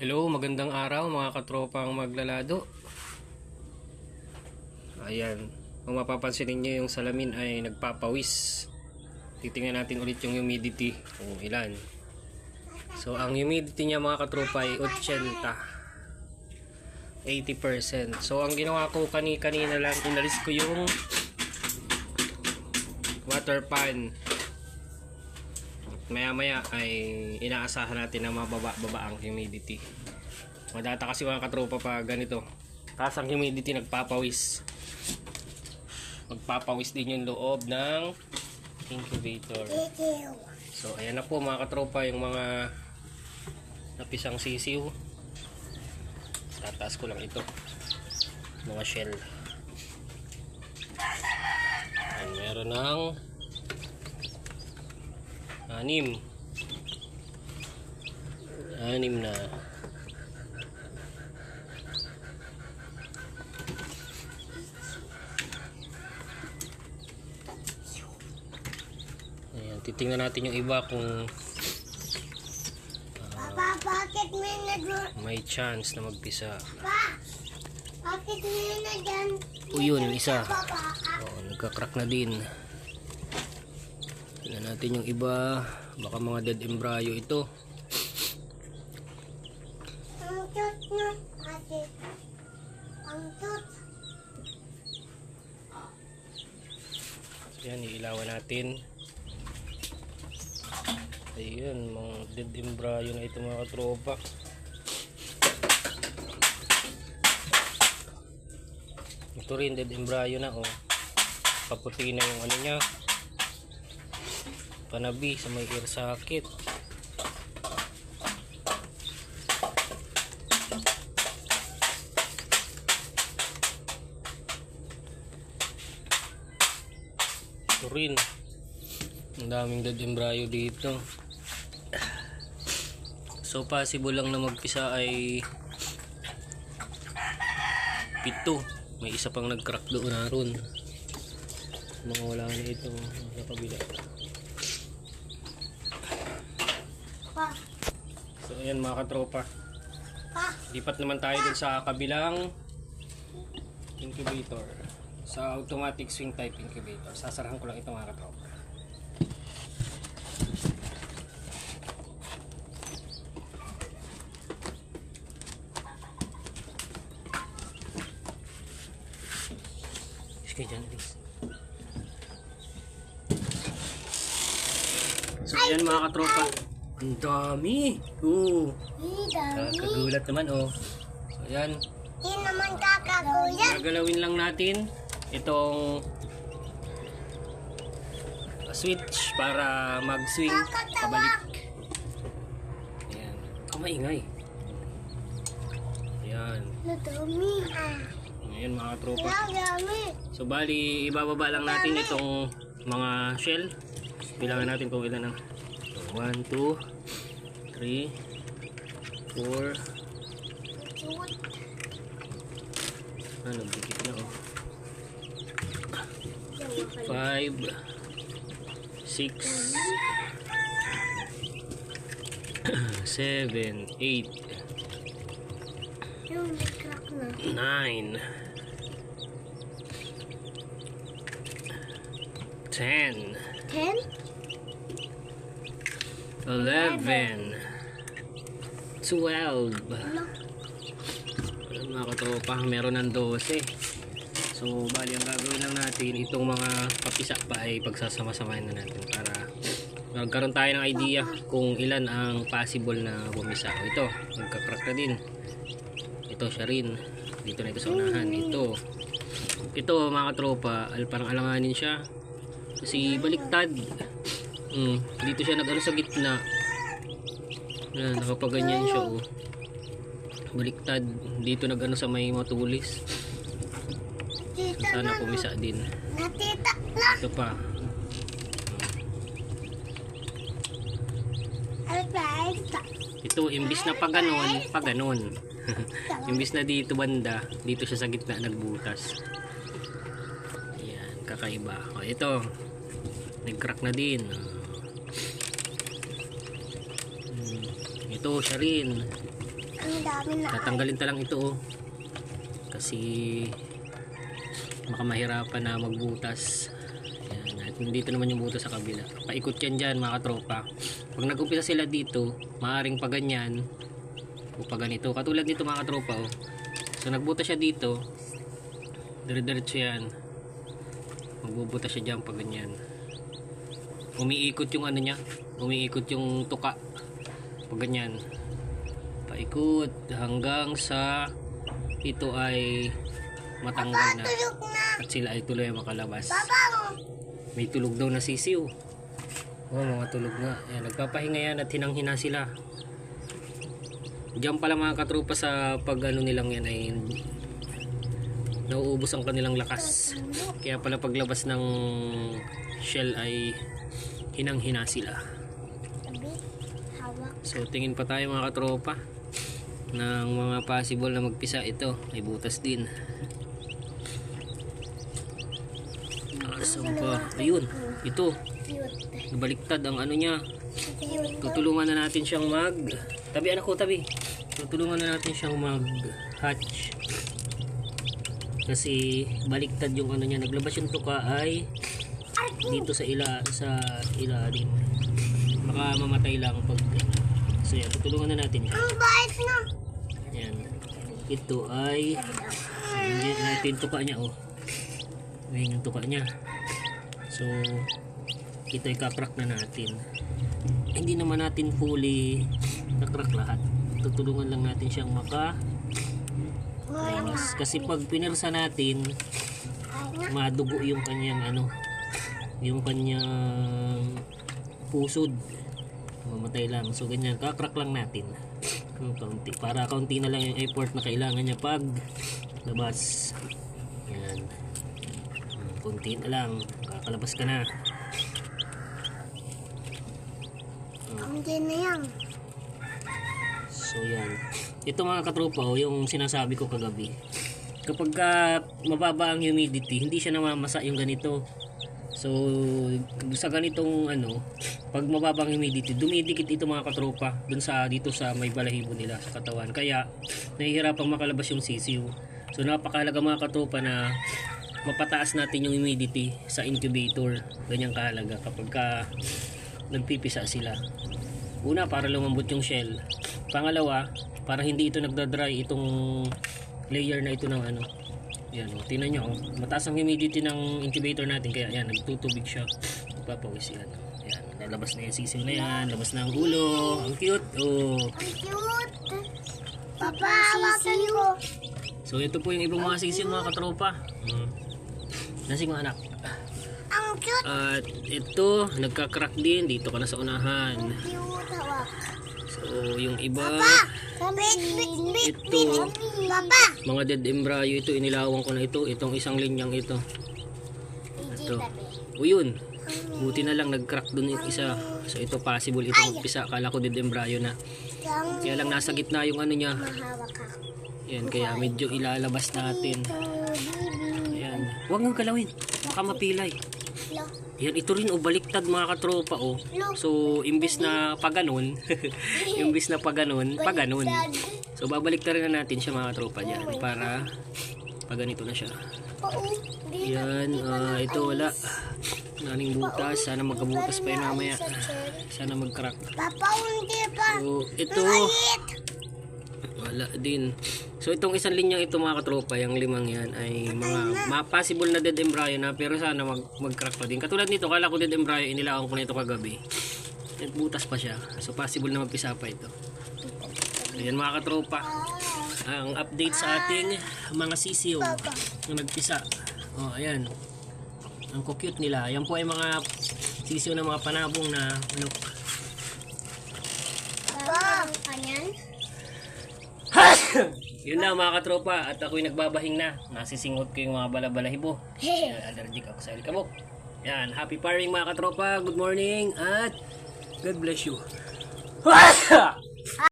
Hello, magandang araw mga katropang maglalado. Ayan, kung mapapansin ninyo yung salamin ay nagpapawis. Titingnan natin ulit yung humidity kung ilan. So ang humidity niya mga katropa ay 80. 80%. So ang ginawa ko kani-kanina lang, inalis ko yung water pan. Maya maya ay inaasahan natin na mababa-baba ang humidity. Madata kasi mga katropa pa ganito. Taas ang humidity nagpapawis. Magpapawis din yung loob ng incubator. So ayan na po mga katropa yung mga napisang sisiw. Tataas ko lang ito. Mga shell. Ayan, meron ng anim. Anim na. Ayan, titingnan natin yung iba kung Papa, bakit may nag... may chance na magpisa. Pa, bakit may na dyan? O yun, yung isa. Oo, nagka-crack na din. Tingnan natin yung iba. Baka mga dead embryo ito. So yan, iilawan natin. Ayun, mga dead embryo na ito mga katropa. Ito rin, dead embryo na oh. Paputi na yung ano niya. Panabi sa may ear socket. Ito rin. Ang daming dead embryo dito. So possible lang na magpisa ay pito. May isa pang nag-crack doon naroon. Mga wala na ito sa kabila. Pa, So ayan mga katropa. pa, Lipat naman tayo dun sa kabilang incubator. Sa automatic swing type incubator. Sasarahan ko lang ito mga katropa. Sige dyan, please. So ayan mga katropa. Ang dami! Oo. hindi dami. Kakagulat naman oh. So ayan, Hindi naman kakagulat. gagalawin lang natin itong switch para mag-swing pabalik. Ayan. Oh, maingay. Ayan. Nadami. Ayan mga tropa. Nadami. So bali, ibababa lang natin itong mga shell. Bilangan natin kung ilan ang 1, 2, 3, 4, Cute. ano, dikit na oh. 5 6 7 8 Yung may crack na. 9 10 Ten? 11 12 Ano? Ayan, mga katropa, meron ng 12 so bali ang gagawin lang natin itong mga kapisa pa ay pagsasama-samahin na natin para magkaroon tayo ng idea kung ilan ang possible na bumisa. Ito, magka-crack na din. Ito siya rin. Dito na ito sa unahan. Ito. Ito mga katropa parang alanganin siya. Kasi baliktad mm, dito siya nag-ano sa gitna. Yan, nakapaganyan siya oh. Baliktad. Dito nag-ano sa may matulis sana na. pumisa din. Natita na. ito pa. Ito imbis na pa ganon pa ganon imbis na dito banda dito siya sa gitna nagbutas. Yan kakaiba. O ito. Nag-crack na din. Hmm, ito siya rin Ang dami na. Tatanggalin ta lang ito oh. Kasi baka mahirapan na magbutas. Yan. At dito naman yung butas sa kabila. Paikot yan dyan mga katropa. Pag nag-umpisa sila dito, maaring pa ganyan o pa ganito. Katulad nito mga katropa oh. So nagbutas siya dito. Dire-diretso yan. Magbubutas siya dyan pa ganyan. Umiikot yung ano niya. Umiikot yung tuka. Pag ganyan. Paikot hanggang sa ito ay matanggal na. At sila ay tuloy makalabas. May tulog daw na sisiw. Oh, mga tulog na. Ayan, nagpapahinga yan at hinang-hina sila. Diyan pala mga katropa sa pag ano nilang yan ay nauubos ang kanilang lakas. Kaya pala paglabas ng shell ay hinang-hina sila. So tingin pa tayo mga katropa ng mga possible na magpisa ito. May butas din. Asan pa? Ayun, ito. Cute. Baliktad ang ano niya. Tutulungan na natin siyang mag... Tabi anak ko, tabi. Tutulungan na natin siyang mag hatch. Kasi baliktad yung ano niya. Naglabas yung tuka ay dito sa ila sa ilalim. Baka mamatay lang pag So yan, tutulungan na natin siya. Ang bait na. Yan. Ito ay hindi natin yung tuka niya oh. Ngayon yung tuka niya. So ito ay kakrak na natin. Hindi naman natin fully nakrak lahat. Tutulungan lang natin siyang maka lawas. Kasi pag pinirsa natin, madugo yung kanyang ano, yung kanyang pusod. Mamatay lang. So ganyan, kakrak lang natin. Ng kaunti. Para kaunti na lang yung effort na kailangan niya pag labas. Yan. Kunti na lang. Kakalabas ka na. Hindi na yan. So yan. Ito mga katropa, oh, yung sinasabi ko kagabi. Kapag ka mababa ang humidity, hindi siya namamasa yung ganito. So, sa ganitong ano, pag mababa ang humidity, dumidikit ito mga katropa dun sa dito sa may balahibo nila sa katawan. Kaya nahihirapang makalabas yung sisiw. So napakahalaga mga katropa na mapataas natin yung humidity sa incubator. Ganyang kahalaga kapag ka nagpipisa sila. Una, para lumambot yung shell. Pangalawa, para hindi ito nagda-dry itong layer na ito ng ano. Yan, oh, tingnan nyo, oh. mataas ang humidity ng incubator natin, kaya yan, nagtutubig siya. Nagpapawis yan. Yan, lalabas na yung sisiw na yan, labas na ang ulo. Ang cute, oh. Ang cute. Papa, hawakan ko. So, ito po yung ibang mga sisiw mga katropa. Hmm. Nasing mga anak. Ang cute. At ito, nagka-crack din. Dito ka na sa unahan. Cute, hawak. Yung iba, ito, Papa. mga dead embryo ito, inilawan ko na ito. Itong isang linyang ito. Ito. O yun, buti na lang nag-crack dun yung isa. So, ito possible ito magpisa. Akala ko dead embryo na. Kaya lang nasa gitna yung ano niya. Yan, kaya medyo ilalabas natin. Ayan. Huwag nga galawin. Baka mapilay. Lo, Yan, ito rin o baliktad mga katropa o. So, imbis na paganon, imbis na paganon, paganon. So, babalik na rin na natin siya mga katropa dyan para paganito na siya. Yan, ah, ito wala. Naning butas. Sana magkabutas pa yun mamaya. Sana mag-crack. Papa, hindi pa. So, ito, wala din. So, itong isang linyang ito mga katropa, yung limang yan, ay mga, mga possible na dead embryo na, pero sana mag, mag-crack pa din. Katulad nito, kala ko dead embryo, inilawan ko na ito kagabi. At butas pa siya. So, possible na magpisa pa ito. Ayan mga katropa, ang update sa ating mga sisiw na nagpisa. Oh, ayan. Ang cute nila. Yan po ay mga sisiw ng mga panabong na ano, Papa, kanyan? Yun na mga katropa at ako'y nagbabahing na. Nasisingot ko yung mga balabalahibo. Yan, allergic ako sa alikabok. Yan, happy paring mga katropa. Good morning at God bless you.